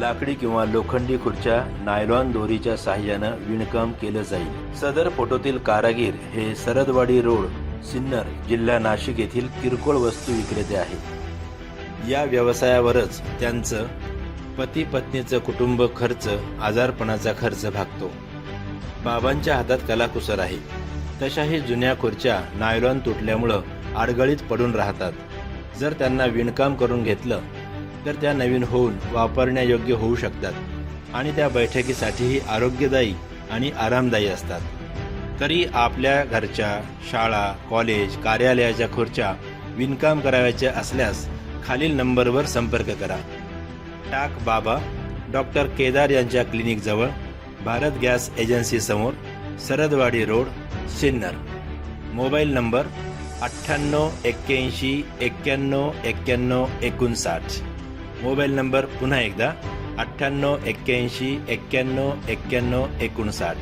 लाकडी किंवा लोखंडी खुर्च्या नायलॉन दोरीच्या सहाय्यानं विणकाम केलं जाईल. सदर फोटोतील कारागीर हे सरदवाडी रोड सिन्नर जिल्हा नाशिक येथील किरकोळ वस्तू विक्रेते आहेत. या व्यवसायावरच त्यांचं पती पत्नीचं कुटुंब खर्च आजारपणाचा खर्च भागतो. बाबांच्या हातात कलाकुसर आहे. तशाही जुन्या खुर्च्या नायलॉन तुटल्यामुळं आडगळीत पडून राहतात. जर त्यांना विणकाम करून घेतलं तर त्या नवीन होऊन वापरण्यायोग्य होऊ शकतात आणि त्या बैठकीसाठीही आरोग्यदायी आणि आरामदायी असतात. तरी आपल्या घरच्या शाळा कॉलेज कार्यालयाच्या खुर्च्या विणकाम करावयाच्या असल्यास खालील नंबरवर संपर्क करा. टाक बाबा डॉक्टर केदार यांच्या क्लिनिकजवळ Bharat gas एजन्सीसमोर Sardwadi road Sinnar. Mobile number अठ्ठ्याण्णव एक्क्याऐंशी एक्क्याण्णव एक्क्याण्णव एकोणसाठ. मोबाईल नंबर पुन्हा एकदा अठ्ठ्याण्णव एक्क्याऐंशी एक्क्याण्णव एक्क्याण्णव एकोणसाठ.